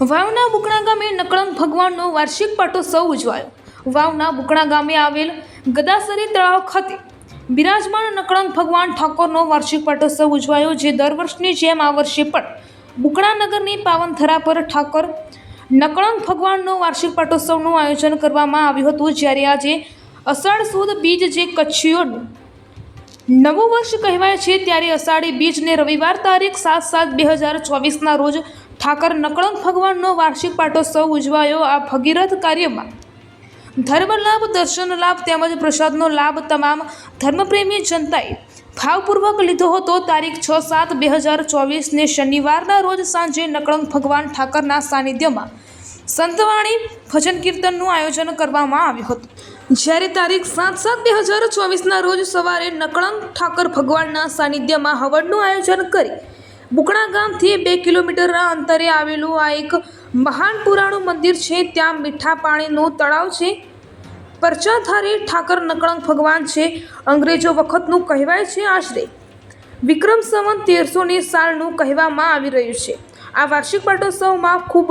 વાવના બુકણા ગામે નકળંગ ભગવાનનો વાર્ષિક પાટોત્સવ ઉજવાયો. વાવના બુકણા ગામે આવેલ ગદાસરી તળાવ ખાતે બિરાજમાન નકળંગ ભગવાન ઠાકોરનો વાર્ષિક પાટોત્સવ ઉજવાયો, જે દર વર્ષની જેમ આ વર્ષે પણ બુકણા નગરની પાવનથરા પર ઠાકોર નકળંગ ભગવાનનો વાર્ષિક પાટોત્સવનું આયોજન કરવામાં આવ્યું હતું. જ્યારે આજે અષાઢ સુદ બીજ જે કચ્છીઓનું નવું વર્ષ કહેવાય છે ત્યારે અષાઢી બીજને રવિવાર તારીખ સાત સાત બે હજાર ચોવીસના રોજ ઠાકર નકળંગ ભગવાનનો વાર્ષિક પાટોત્સવ ઉજવાયો આ ભગીરથ કાર્યમાં. ધર્મ લાભ, દર્શન લાભ તેમજ પ્રસાદનો લાભ તમામ ધર્મપ્રેમી જનતાએ ભાવપૂર્વક લીધો હતો. તારીખ છ સાત બે હજાર ચોવીસને શનિવારના રોજ સાંજે નકળંગ ભગવાન ઠાકરના સાનિધ્યમાં સંતવાણી ભજન કીર્તનનું આયોજન કરવામાં આવ્યું હતું. જ્યારે તારીખ સાત સાત બે હજાર ચોવીસના રોજ સવારે નકળંગ ઠાકર ભગવાનના સાનિધ્યમાં હવનનું આયોજન કરી બુકણા ગામથી બે કિલોમીટરના અંતરે આવેલું આ એક મહાન પુરાણું મંદિર છે, ત્યાં મીઠા પાણીનું તળાવ છે. પરચાધારે ઠાકર નકળંગ ભગવાન છે, અંગ્રેજો વખતનું કહેવાય છે આશરે. વિક્રમ સંવત તેરસોની સાલનું કહેવામાં આવી રહ્યું છે. આ વાર્ષિક પાટોત્સવમાં ખૂબ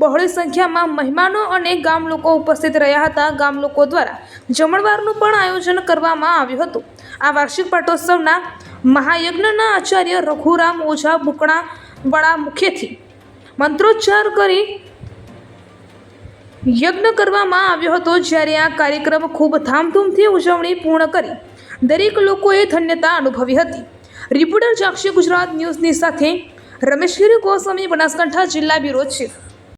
બહોળી સંખ્યામાં મહેમાનો અને ગામ લોકો ઉપસ્થિત રહ્યા હતા. ગામ લોકો દ્વારા જમણવારનું પણ આયોજન કરવામાં આવ્યું હતું. આ વાર્ષિક પાટોત્સવના મહાયજ્ઞના આચાર્ય રઘુરામ ઓઝા બુકણાવાળા મુખ્યથી મંત્રોચ્ચાર કરી યજ્ઞ કરવામાં આવ્યો હતો. જ્યારે આ કાર્યક્રમ ખૂબ ધામધૂમથી ઉજવણી પૂર્ણ કરી દરેક લોકોએ ધન્યતા અનુભવી હતી. રિપોર્ટર જાક્ષી ગુજરાત ન્યૂઝની સાથે રમેશગીરી ગોસ્વામી બનાસકાંઠા જિલ્લા બ્યુરો ચીફ